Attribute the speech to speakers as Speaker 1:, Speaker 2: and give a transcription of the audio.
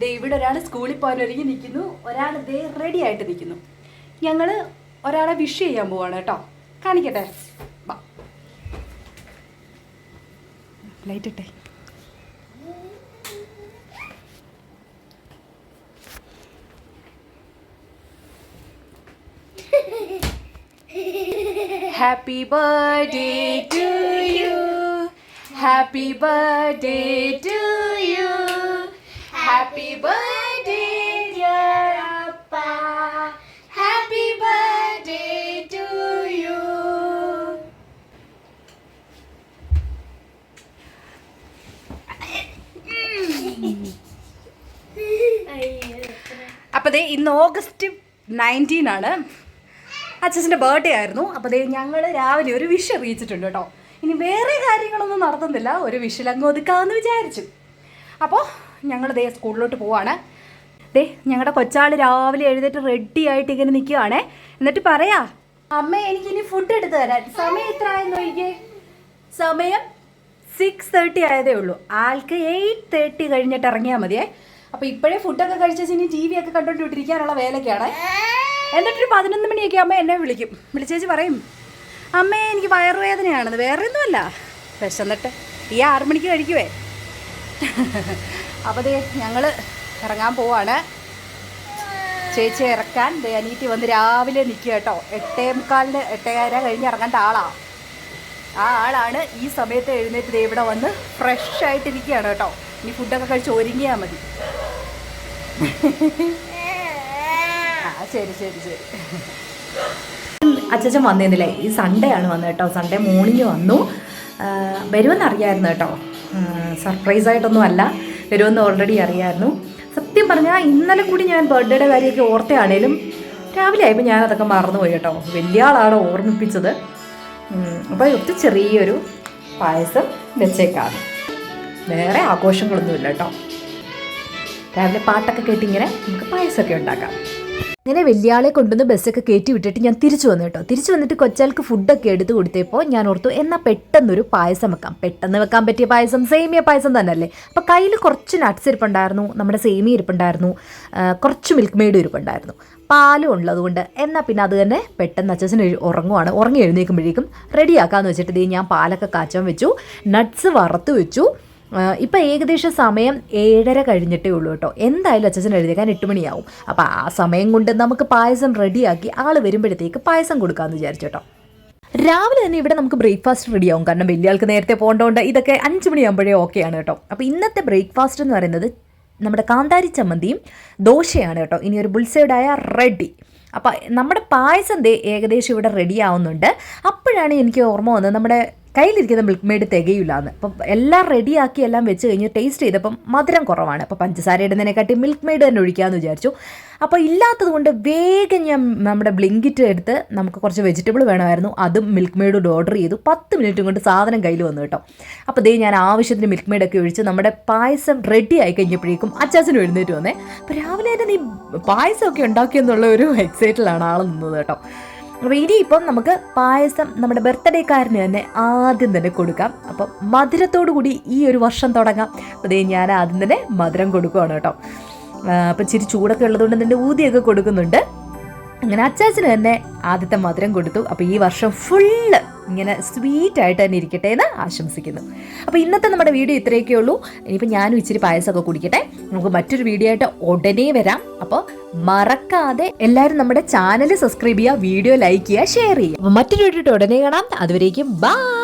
Speaker 1: ദേ ഇവിടെ ഒരാൾ സ്കൂളിൽ പോകാൻ ഒരുങ്ങി നിൽക്കുന്നു. ഒരാൾ ദേ റെഡി ആയിട്ട് നിൽക്കുന്നു. ഞങ്ങൾ ഒരാളെ വിഷ് ചെയ്യാൻ പോവാണ് കേട്ടോ. കാണിക്കട്ടെ? Light happy birthday to you happy birthday to you happy birthday dear happy birthday to you അപ്പോൾ ദേ ഇന്ന് ഓഗസ്റ്റ് നയന്റീൻ ആണ്. അച്ഛന്റെ ബർത്ത്ഡേ ആയിരുന്നു. അപ്പോൾ ഞങ്ങൾ രാവിലെ ഒരു വിഷ് അറിയിച്ചിട്ടുണ്ട് കേട്ടോ. ഇനി വേറെ കാര്യങ്ങളൊന്നും നടത്തുന്നില്ല ഒരു വിഷിലങ്ങ് ഒതുക്കാമെന്ന് വിചാരിച്ചു. അപ്പോൾ ഞങ്ങൾ ദേ സ്കൂളിലോട്ട് പോവാണ്. ദേ ഞങ്ങളുടെ കൊച്ചാൾ രാവിലെ എഴുന്നേറ്റ് റെഡി ആയിട്ട് ഇങ്ങനെ നിൽക്കുകയാണ് എന്നിട്ട് പറയാ അമ്മ എനിക്കിനി ഫുഡ് എടുത്തു തരാൻ. സമയം എത്ര ആയെന്ന് നോക്കിയേ സമയം സിക്സ് തേർട്ടി ആയതേ ഉള്ളൂ. ആൾക്ക് എയ്റ്റ് തേർട്ടി കഴിഞ്ഞിട്ട് ഇറങ്ങിയാൽ മതിയേ. അപ്പോൾ ഇപ്പോഴേ ഫുഡൊക്കെ കഴിച്ചു ഇനി ടി വി ഒക്കെ കണ്ടുകൊണ്ടിരിക്കാനുള്ള വേലക്കാണ്. എന്നിട്ടൊരു പതിനൊന്ന് മണിയൊക്കെ അമ്മ എന്നെ വിളിക്കും. വിളിച്ചേച്ച് പറയും അമ്മേ എനിക്ക് വയറുവേദനയാണെന്ന്. വേറെ ഒന്നുമല്ല വിശന്നിട്ട് ഈ ആറു മണിക്ക് കഴിക്കുവേ. അപ്പോൾ ഞങ്ങൾ ഇറങ്ങാൻ പോവാണ്. ചേച്ചി ഇറക്കാൻ. ദേ അനീറ്റി വന്ന് രാവിലെ നിൽക്കുക കേട്ടോ. എട്ടേ മുക്കാലിന് എട്ടേകാര കഴിഞ്ഞ് ഇറങ്ങേണ്ട ആളാണ് ആ ആളാണ്. ഈ സമയത്ത് എഴുന്നേറ്റ് ഇവിടെ വന്ന് ഫ്രഷ് ആയിട്ടിരിക്കുകയാണ് കേട്ടോ. ഇനി ഫുഡൊക്കെ കഴിച്ച് ഒരുങ്ങിയാൽ മതി. ആ ശരി ശരി ശരി. അച്ഛൻ വന്നിരുന്നില്ലേ? ഈ സൺഡേ ആണ് വന്നത് കേട്ടോ. സൺഡേ മോർണിംഗ് വന്നു. വരുമെന്ന് അറിയായിരുന്നു കേട്ടോ. സർപ്രൈസ് ആയിട്ടൊന്നും അല്ല വരുമെന്ന് ഓൾറെഡി അറിയായിരുന്നു. സത്യം പറഞ്ഞാൽ ഇന്നലെ കൂടി ഞാൻ ബർത്ത്ഡേയുടെ കാര്യമൊക്കെ ഓർത്തയാണേലും രാവിലെ ആയപ്പോൾ ഞാൻ അതൊക്കെ മറന്നുപോയി കേട്ടോ. വലിയ ആളാണ് ഓർമ്മിപ്പിച്ചത്. അപ്പോൾ ഒത്തിരി ചെറിയൊരു പായസം വെച്ചേക്കാണ്. വേറെ ആഘോഷങ്ങളൊന്നുമില്ല കേട്ടോ. രാവിലെ പാട്ടൊക്കെ കേട്ടിങ്ങനെ നമുക്ക് പായസമൊക്കെ ഉണ്ടാക്കാം.
Speaker 2: അങ്ങനെ വലിയാളെ കൊണ്ടുവന്ന് ബസ്സൊക്കെ കയറ്റി വിട്ടിട്ട് ഞാൻ തിരിച്ചു വന്നു കേട്ടോ. തിരിച്ചു വന്നിട്ട് കൊച്ചാൾക്ക് ഫുഡൊക്കെ എടുത്ത് കൊടുത്തപ്പോൾ ഞാൻ ഓർത്തു എന്നാൽ പെട്ടെന്നൊരു പായസം വെക്കാം. പെട്ടെന്ന് വെക്കാൻ പറ്റിയ പായസം സേമിയ പായസം തന്നെയല്ലേ? അപ്പോൾ കയ്യിൽ കുറച്ച് നട്ട്സ് ഇരിപ്പുണ്ടായിരുന്നു നമ്മുടെ സേമിയ ഇരിപ്പുണ്ടായിരുന്നു കുറച്ച് മിൽക്ക് മെയ്ഡും ഇരിപ്പുണ്ടായിരുന്നു. പാലും ഉള്ളതുകൊണ്ട്. എന്നാൽ പിന്നെ അത് തന്നെ പെട്ടെന്ന് അച്ഛൻ ഉറങ്ങുവാണ്. ഉറങ്ങി എഴുന്നേൽക്കുമ്പോഴേക്കും റെഡിയാക്കാമെന്ന് വെച്ചിട്ട് ഞാൻ പാലൊക്കെ കാച്ചാൻ വെച്ചു നട്ട്സ് വറുത്ത് വെച്ചു ഇപ്പം ഏകദേശം സമയം ഏഴര കഴിഞ്ഞിട്ടേ ഉള്ളൂ കേട്ടോ. എന്തായാലും അച്ഛൻ എഴുതിയേക്കാൻ എട്ട് മണിയാവും. അപ്പോൾ ആ സമയം കൊണ്ട് നമുക്ക് പായസം റെഡിയാക്കി ആൾ വരുമ്പോഴത്തേക്ക് പായസം കൊടുക്കാമെന്ന് വിചാരിച്ചു കേട്ടോ. രാവിലെ തന്നെ ഇവിടെ നമുക്ക് ബ്രേക്ക്ഫാസ്റ്റ് റെഡിയാവും. കാരണം വലിയ ആൾക്ക് നേരത്തെ പോകേണ്ടതുകൊണ്ട് ഇതൊക്കെ അഞ്ച് മണിയാകുമ്പോഴേ ഓക്കെയാണ് കേട്ടോ. അപ്പോൾ ഇന്നത്തെ ബ്രേക്ക്ഫാസ്റ്റ് എന്ന് പറയുന്നത് നമ്മുടെ കാന്താരി ചമ്മന്തിയും ദോശയാണ് കേട്ടോ. ഇനി ഒരു ബുൾസൈഡായ റെഡി. അപ്പോൾ നമ്മുടെ പായസം ദേ ഏകദേശം ഇവിടെ റെഡി ആവുന്നുണ്ട്. അപ്പോഴാണ് എനിക്ക് ഓർമ്മ വന്നത് നമ്മുടെ കയ്യിലിരിക്കുന്ന മിൽക്ക് മെയ്ഡ് തികയില്ല എന്ന് അപ്പം എല്ലാം റെഡിയാക്കി എല്ലാം വെച്ച് കഴിഞ്ഞ് ടേസ്റ്റ് ചെയ്തപ്പം മധുരം കുറവാണ്. അപ്പോൾ പഞ്ചസാര ഇടുന്നതിനെക്കാട്ടി മിൽക്ക് മെയ്ഡ് തന്നെ ഒഴിക്കാമെന്ന് വിചാരിച്ചു. അപ്പോൾ ഇല്ലാത്തത് കൊണ്ട് വേഗം ഞാൻ നമ്മുടെ ബ്ലിങ്കിറ്റ് എടുത്ത് നമുക്ക് കുറച്ച് വെജിറ്റബിൾ വേണമായിരുന്നു. അതും മിൽക്ക് മെയ്ഡോട് ഓർഡർ ചെയ്തു. പത്ത് മിനിറ്റും കൊണ്ട് സാധനം കയ്യിൽ വന്നു കേട്ടോ. അപ്പോൾ ദേ ഞാൻ ആവശ്യത്തിന് മിൽക്ക് മെയ്ഡൊക്കെ ഒഴിച്ച് നമ്മുടെ പായസം റെഡി ആയി കഴിഞ്ഞപ്പോഴേക്കും അച്ചാച്ചനും എഴുന്നേറ്റ് വന്നേ. അപ്പോൾ രാവിലെ തന്നെ നീ പായസമൊക്കെ ഉണ്ടാക്കിയെന്നുള്ള ഒരു എക്സൈറ്റിലാണ് ആൾ നിന്നത് കേട്ടോ. അപ്പോൾ ഇപ്പം നമുക്ക് പായസം നമ്മുടെ ബർത്ത്ഡേക്കാരന് തന്നെ ആദ്യം തന്നെ കൊടുക്കാം. അപ്പം മധുരത്തോടു കൂടി ഈ ഒരു വർഷം തുടങ്ങാം. അതേ ഞാൻ ആദ്യം തന്നെ മധുരം കൊടുക്കുവാണ് കേട്ടോ. അപ്പം ചിരി ചൂടൊക്കെ ഉള്ളതുകൊണ്ട് തന്നെ ഊതിയൊക്കെ കൊടുക്കുന്നുണ്ട്. അങ്ങനെ അച്ചാച്ചന് തന്നെ ആദ്യത്തെ മധുരം കൊടുത്തു. അപ്പോൾ ഈ വർഷം ഫുള്ള് ഇങ്ങനെ സ്വീറ്റ് ആയിട്ട് തന്നെ ഇരിക്കട്ടെ എന്ന് ആശംസിക്കുന്നു. അപ്പോൾ ഇന്നത്തെ നമ്മുടെ വീഡിയോ ഇത്രയൊക്കെ ഉള്ളൂ. ഇനിയിപ്പോൾ ഞാനും ഇച്ചിരി പായസമൊക്കെ കുടിക്കട്ടെ. നമുക്ക് മറ്റൊരു വീഡിയോ ആയിട്ട് ഉടനെ വരാം. അപ്പോൾ മറക്കാതെ എല്ലാവരും നമ്മുടെ ചാനൽ സബ്സ്ക്രൈബ് ചെയ്യുക വീഡിയോ ലൈക്ക് ചെയ്യുക ഷെയർ ചെയ്യുക. മറ്റൊരു വീഡിയോ ഉടനെ കാണാം. അതുവരേക്കും ബൈ